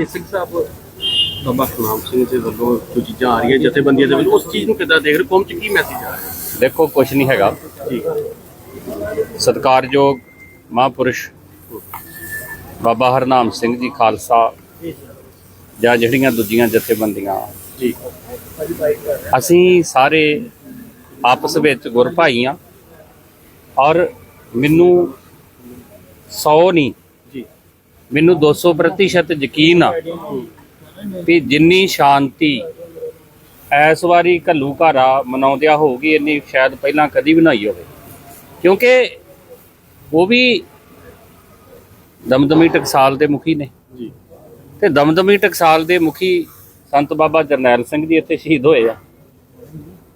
ਇਹ ਸਿੰਘ ਸਾਹਿਬ ਬਾਬਾ ਖਨਾਮ ਸਿੰਘ ਦੇ ਵੱਲੋਂ ਜੋ ਚੀਜ਼ਾਂ ਆ ਰਹੀਆਂ ਜਥੇਬੰਦੀਆਂ ਦੇ ਵੱਲੋਂ ਉਸ ਚੀਜ਼ ਨੂੰ ਕਿੱਦਾਂ ਦੇਖ ਰਹੇ ਕੌਮ ਚ ਕੀ ਮੈਸੇਜ ਆ ਰਿਹਾ? ਦੇਖੋ ਕੁਝ ਨਹੀਂ ਹੈਗਾ। ਜੀ ਸਤਿਕਾਰਯੋਗ ਮਹਾਂਪੁਰਸ਼ ਬਾਬਾ ਹਰਨਾਮ ਸਿੰਘ ਜੀ ਖਾਲਸਾ ਜਾਂ ਜਿਹੜੀਆਂ ਦੂਜੀਆਂ ਜਥੇਬੰਦੀਆਂ। ਜੀ। ਅਸੀਂ ਸਾਰੇ ਆਪਸ ਵਿੱਚ ਗੁਰ ਭਾਈ ਆ ਔਰ ਮੈਨੂੰ 100 ਨਹੀਂ ਮੈਨੂੰ 200% ਪ੍ਰਤੀਸ਼ਤ ਯਕੀਨ ਆ ਕਿ ਜਿੰਨੀ ਸ਼ਾਂਤੀ ਇਸ ਵਾਰੀ ਘੱਲੂ ਘਾਰਾ ਮਨਾਉਂਦਿਆ ਹੋਊਗੀ ਇੰਨੀ ਸ਼ਾਇਦ ਪਹਿਲਾਂ ਕਦੀ ਵੀ ਨਾ ਹੋਈ ਹੋਵੇ। ਕਿਉਂਕਿ ਉਹ ਵੀ ਦਮਦਮੀ ਟਕਸਾਲ ਦੇ ਮੁਖੀ ਨੇ। ਜੀ। ਤੇ ਦਮਦਮੀ ਟਕਸਾਲ ਦੇ ਮੁਖੀ ਸੰਤ ਬਾਬਾ ਜਰਨੈਲ ਸਿੰਘ ਜੀ ਇੱਥੇ ਸ਼ਹੀਦ ਹੋਏ ਆ।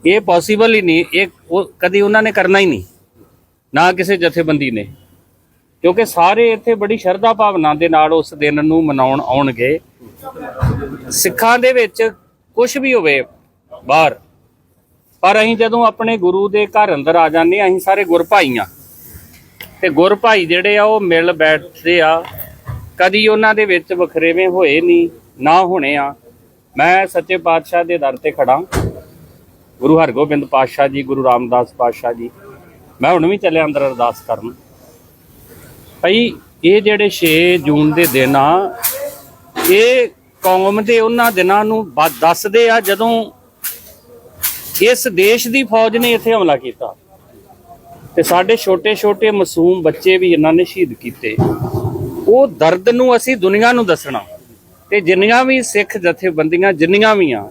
ਇਹ ਪੋਸੀਬਲ ਹੀ ਨਹੀਂ ਇਹ ਕਦੀ ਉਹਨਾਂ ਨੇ ਕਰਨਾ ਹੀ ਨਹੀਂ। ਨਾ ਕਿਸੇ ਜਥੇਬੰਦੀ ਨੇ। ਕਿਉਂਕਿ ਸਾਰੇ ਇੱਥੇ ਬੜੀ ਸ਼ਰਧਾ ਭਾਵਨਾ ਦੇ ਨਾਲ ਉਸ ਦਿਨ ਨੂੰ ਮਨਾਉਣ ਆਉਣਗੇ। ਸਿੱਖਾਂ ਦੇ ਵਿੱਚ ਕੁਝ ਵੀ ਹੋਵੇ ਬਾਹਰ, ਪਰ ਅਸੀਂ ਜਦੋਂ ਆਪਣੇ ਗੁਰੂ ਦੇ ਘਰ ਅੰਦਰ ਆ ਜਾਂਦੇ ਹਾਂ, ਅਸੀਂ ਸਾਰੇ ਗੁਰਭਾਈ ਆ ਤੇ ਗੁਰ ਜਿਹੜੇ ਆ, ਉਹ ਮਿਲ ਬੈਠਦੇ ਆ। ਕਦੀ ਉਹਨਾਂ ਦੇ ਵਿੱਚ ਵਖਰੇਵੇਂ ਹੋਏ ਨਹੀਂ ਨਾ ਹੋਣੇ ਆ। ਮੈਂ ਸੱਚੇ ਪਾਤਸ਼ਾਹ ਦੇ ਦਰ ਤੇ ਖੜਾ ਗੁਰੂ ਹਰਗੋਬਿੰਦ ਪਾਤਸ਼ਾਹ ਜੀ, ਗੁਰੂ ਰਾਮਦਾਸ ਪਾਤਸ਼ਾਹ ਜੀ। ਮੈਂ ਹੁਣ ਵੀ ਚੱਲਿਆ ਅੰਦਰ ਅਰਦਾਸ ਕਰਨ। ਭਈ, ਇਹ ਜਿਹੜੇ 6 ਜੂਨ ਦੇ ਦਿਨ ਆ, ਇਹ ਕੌਮ ਦੇ ਉਹਨਾਂ ਦਿਨਾਂ ਨੂੰ ਦੱਸਦੇ ਆ ਜਦੋਂ ਇਸ ਦੇਸ਼ ਦੀ ਫੌਜ ਨੇ ਇੱਥੇ ਹਮਲਾ ਕੀਤਾ। ਤੇ ਸਾਡੇ ਛੋਟੇ-ਛੋਟੇ ਮਾਸੂਮ ਬੱਚੇ ਵੀ ਇਹਨਾਂ ਨੇ ਸ਼ਹੀਦ ਕੀਤੇ। ਉਹ ਦਰਦ ਨੂੰ ਅਸੀਂ ਦੁਨੀਆ ਨੂੰ ਦੱਸਣਾ। ਤੇ ਜਿੰਨੀਆਂ ਵੀ ਸਿੱਖ ਜਥੇਬੰਦੀਆਂ, ਜਿੰਨੀਆਂ ਵੀ ਆ,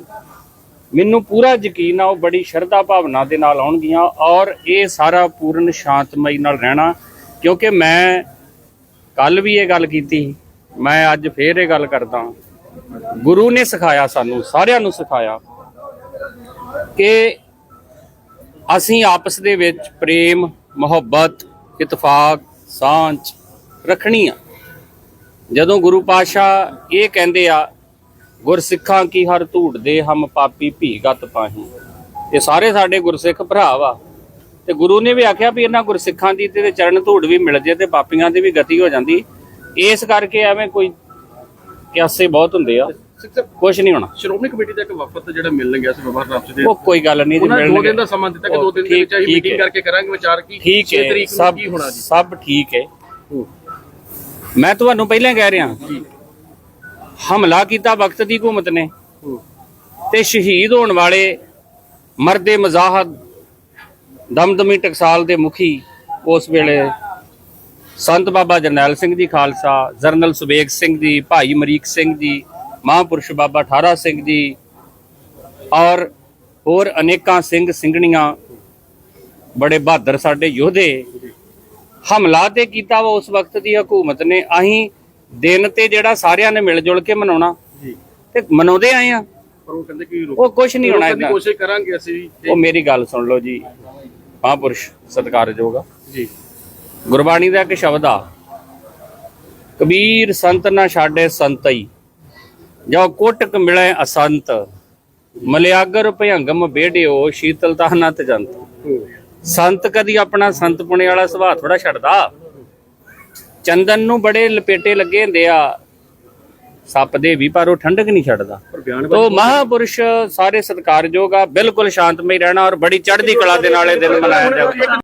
ਮੈਨੂੰ ਪੂਰਾ ਯਕੀਨ ਆ, ਉਹ ਬੜੀ ਸ਼ਰਧਾ ਭਾਵਨਾ ਦੇ ਨਾਲ ਆਉਣਗੀਆਂ ਔਰ ਇਹ ਸਾਰਾ ਪੂਰਨ ਸ਼ਾਂਤਮਈ ਨਾਲ ਰਹਿਣਾ। ਕਿਉਂਕਿ ਮੈਂ ਕੱਲ ਵੀ ਇਹ ਗੱਲ ਕੀਤੀ, ਮੈਂ ਅੱਜ ਫੇਰ ਇਹ ਗੱਲ ਕਰਦਾ ਗੁਰੂ ਨੇ ਸਿਖਾਇਆ ਸਾਨੂੰ, ਸਾਰਿਆਂ ਨੂੰ ਸਿਖਾਇਆ ਕਿ ਅਸੀਂ ਆਪਸ ਦੇ ਵਿੱਚ ਪ੍ਰੇਮ, ਮੁਹੱਬਤ, ਇਤਫਾਕ, ਸਾਂਝ ਰੱਖਣੀ ਆ। ਜਦੋਂ ਗੁਰੂ ਪਾਤਸ਼ਾਹ ਇਹ ਕਹਿੰਦੇ ਆ, ਗੁਰਸਿੱਖਾਂ ਕੀ ਹਰ ਧੂੜ ਦੇ ਹਮ ਪਾਪੀ ਭੀਗਤ ਪਾਹੀ। ਇਹ ਸਾਰੇ ਸਾਡੇ ਗੁਰਸਿੱਖ ਭਰਾ ਵਾ। ਤੇ ਗੁਰੂ ਨੇ ਵੀ ਆਖਿਆ ਵੀ ਇਹਨਾਂ ਗੁਰਸਿੱਖਾਂ ਦੀ ਤੇ ਚਰਨ ਧੂੜ ਵੀ ਮਿਲ ਜੇ ਤੇ ਪਾਪੀਆਂ ਦੀ ਵੀ ਗਤੀ ਹੋ ਜਾਂਦੀ ਇਸ ਕਰਕੇ ਐਵੇਂ ਕੋਈ ਕਿਆਸੇ ਬਹੁਤ ਹੁੰਦੇ ਆ ਕੁਝ ਨਹੀਂ ਹੋਣਾ ਸ਼੍ਰੋਮਣੀ ਕਮੇਟੀ ਦਾ ਇੱਕ ਵਫਦ ਜਿਹੜਾ ਮਿਲਣ ਗਿਆ ਸੀ ਬਾਬਾ ਹਰਨਾਮ ਸਿੰਘ ਉਹ ਕੋਈ ਗੱਲ ਨਹੀਂ ਜੀ ਉਹਨਾਂ ਨੇ ਦੋ। ਦਿਨ ਦਾ ਸਮਾਂ ਦਿੱਤਾ ਕਿ ਦੋ ਦਿਨ ਦੇ ਵਿੱਚ ਅਸੀਂ ਮੀਟਿੰਗ। ਕਰਕੇ ਕਰਾਂਗੇ ਵਿਚਾਰ ਕੀ ਠੀਕ ਛੇ ਹੈ ਤਰੀਕ ਨੂੰ ਸਭ ਕੀ ਹੋਣਾ ਜੀ ਸਭ ਠੀਕ ਹੈ। ਮੈਂ ਤੁਹਾਨੂੰ ਪਹਿਲਾਂ ਕਹਿ ਰਿਹਾ ਹਮਲਾ ਕੀਤਾ ਵਕਤ ਦੀ ਹਕੂਮਤ ਨੇ। ਤੇ ਸ਼ਹੀਦ ਹੋਣ ਵਾਲੇ ਮਰਦੇ ਮਜ਼ਾਹਦ ਦਮਦਮੀ ਟਕਸਾਲ ਦੇ ਮੁਖੀ ਉਸ ਵੇਲੇ ਸੰਤ ਬਾਬਾ ਜਰਨੈਲ ਸਿੰਘ ਜੀ ਖਾਲਸਾ ਜਰਨਲ ਸੁਬੇਗ ਸਿੰਘ ਜੀ ਭਾਈ ਮਰੀਕ ਸਿੰਘ ਜੀ ਮਹਾਂਪੁਰਸ਼ ਬਾਬਾ ਠਾਰਾ ਸਿੰਘ ਜੀ ਔਰ ਹੋਰ ਅਨੇਕਾਂ ਸਿੰਘ ਸਿੰਘਣੀਆਂ ਬੜੇ ਬਹਾਦਰ ਸਾਡੇ ਯੋਧੇ ਹਮਲਾ ਤੇ ਕੀਤਾ ਵਾ ਉਸ ਵਕਤ ਦੀ ਹਕੂਮਤ ਨੇ। ਅਸੀਂ ਦਿਨ ਤੇ ਜਿਹੜਾ ਸਾਰਿਆਂ ਨੇ ਮਿਲ ਜੁਲ ਕੇ ਮਨਾਉਣਾ ਜੀ। ਤੇ ਮਨਾਉਂਦੇ ਆਏ ਆ। ਪਰ ਉਹ ਕਹਿੰਦੇ ਕਿ ਉਹ ਕੁਝ ਨਹੀਂ ਹੋਣਾ ਰੋਕਣ ਦੀ ਏਦਾਂ। ਕੋਸ਼ਿਸ਼ ਕਰਾਂਗੇ ਅਸੀਂ ਉਹ ਮੇਰੀ ਗੱਲ ਸੁਣ ਲਓ ਜੀ। ਮਹਾਂਪੁਰਸ਼ ਸਤਿਕਾਰਯੋਗ ਆ। ਜੀ। ਗੁਰਬਾਣੀ ਦਾ ਇੱਕ ਸ਼ਬਦ ਆ ਕਬੀਰ ਸੰਤ ਨਾ ਛਾੜੇ ਸੰਤਈ ਜੋ ਕੋਟਕ ਮਿਲੇ ਅਸੰਤ ਮਲਿਆਗਰ ਭਯੰਗਮ ਬੇੜਿਓ ਸ਼ੀਤਲਤਾ ਨਾ ਤਜੰਤ। ਸੰਤ ਕਦੀ ਆਪਣਾ ਸੰਤ ਪੁਣੇ ਵਾਲਾ ਸੁਭਾਅ ਥੋੜਾ ਛੱਡਦਾ। ਚੰਦਨ ਨੂੰ ਬੜੇ ਲਪੇਟੇ ਲੱਗੇ ਹੁੰਦੇ ਆ ਸੱਪ ਦੇ ਵੀ ਪਰ ਉਹ ਠੰਡਕ ਨਹੀਂ ਛੱਡਦਾ। ਤੋ ਮਹਾਪੁਰਸ਼ ਸਾਰੇ ਸਤਿਕਾਰਯੋਗ ਆ ਬਿਲਕੁਲ ਸ਼ਾਂਤਮਈ ਰਹਿਣਾ ਔਰ ਬੜੀ ਚੜ੍ਹਦੀ ਕਲਾ ਦੇ ਨਾਲ ਇਹ ਦਿਨ ਮਨਾਇਆ ਜਾਵੇ